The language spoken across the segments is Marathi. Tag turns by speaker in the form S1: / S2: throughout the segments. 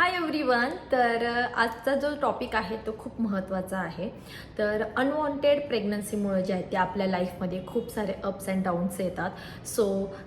S1: हाय एव्हरीवन तर आजचा जो टॉपिक आहे तो खूप महत्त्वाचा आहे. तर अनवॉन्टेड प्रेग्नन्सीमुळे जे आहे ते आपल्या लाईफमध्ये खूप सारे अप्स अँड डाऊन्स येतात. सो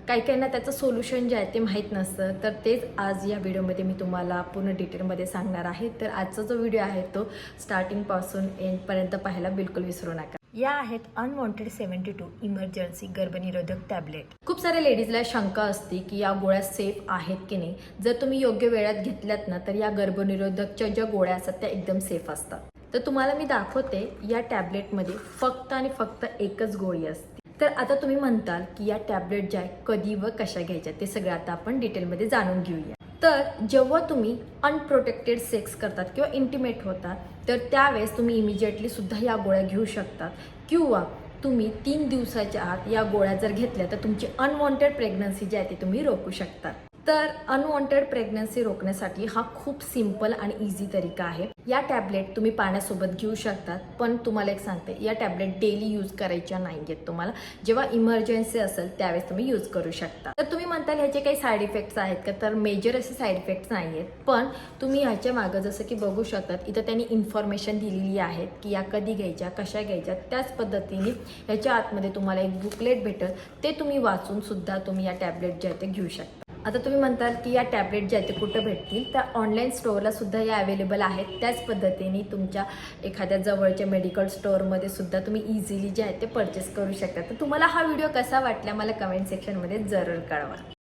S1: काही काहींना त्याचं सोल्युशन जे आहे ते माहीत नसतं. तर तेच आज या व्हिडिओमध्ये मी तुम्हाला पूर्ण डिटेलमध्ये सांगणार आहे. तर आजचा जो व्हिडिओ आहे तो स्टार्टिंगपासून एंडपर्यंत पाहायला बिलकुल विसरू नका. या आहेत अनवॉन्टेड सेव्हन्टी टू इमर्जन्सी गर्भनिरोधक टॅबलेट खूप साऱ्या लेडीजला शंका असते की या गोळ्या सेफ आहेत की नाही. जर तुम्ही योग्य वेळात घेतल्यात ना तर या गर्भनिरोधकच्या ज्या गोळ्या असतात त्या एकदम सेफ असतात. तर तुम्हाला मी दाखवते या टॅबलेटमध्ये फक्त आणि फक्त एकच गोळी असते. तर आता तुम्ही म्हणताल की या टॅबलेट ज्या कधी व कशा घ्यायच्या ते सगळं आता आपण डिटेलमध्ये जाणून घेऊया. तर जेव्हा तुम्ही अनप्रोटेक्टेड सेक्स करतात किंवा इंटिमेट होतात तर त्यावेळेस तुम्ही इमिजिएटली सुद्धा या गोळ्या घेऊ शकतात. किंवा तुम्ही तीन दिवसाच्या आत या गोळ्या जर घेतल्या तर तुमची अनवॉन्टेड प्रेग्नन्सी जी आहे ती तुम्ही रोखू शकता तर अनवॉन्टेड प्रेग्नन्सी रोखण्यासाठी हा खूप सिंपल आणि इझी तरीका आहे. या टॅबलेट तुम्ही पाण्यासोबत घेऊ शकतात पण तुम्हाला एक सांगते या टॅबलेट डेली यूज करायच्या नाही आहेत तुम्हाला. जेव्हा इमर्जन्सी असेल त्यावेळेस तुम्ही यूज करू शकता. तर तुम्ही म्हणताल ह्याचे काही साईड इफेक्ट्स आहेत का? तर मेजर असे साईड इफेक्ट्स नाही आहेत पण तुम्ही ह्याच्या मागं जसं की बघू शकतात इथं त्यांनी इन्फॉर्मेशन दिलेली आहे की या कधी घ्यायच्या कशा घ्यायच्या त्याच पद्धतीने ह्याच्या आतमध्ये तुम्हाला एक बुकलेट भेटेल. ते तुम्ही वाचून सुद्धा तुम्ही या टॅबलेट जे आहे ते घेऊ शकता. आता तुम्ही म्हणताल की या टॅबलेट ज्या आहेत कुठं भेटतील? त्या ऑनलाईन स्टोअरला सुद्धा या अवेलेबल आहेत. त्याच पद्धतीने तुमच्या एखाद्या जवळच्या मेडिकल स्टोअरमध्ये सुद्धा तुम्ही इझिली जे आहे ते परचेस करू शकता. तर तुम्हाला हा व्हिडिओ कसा वाटला? मला कमेंट सेक्शनमध्ये जरूर कळवा.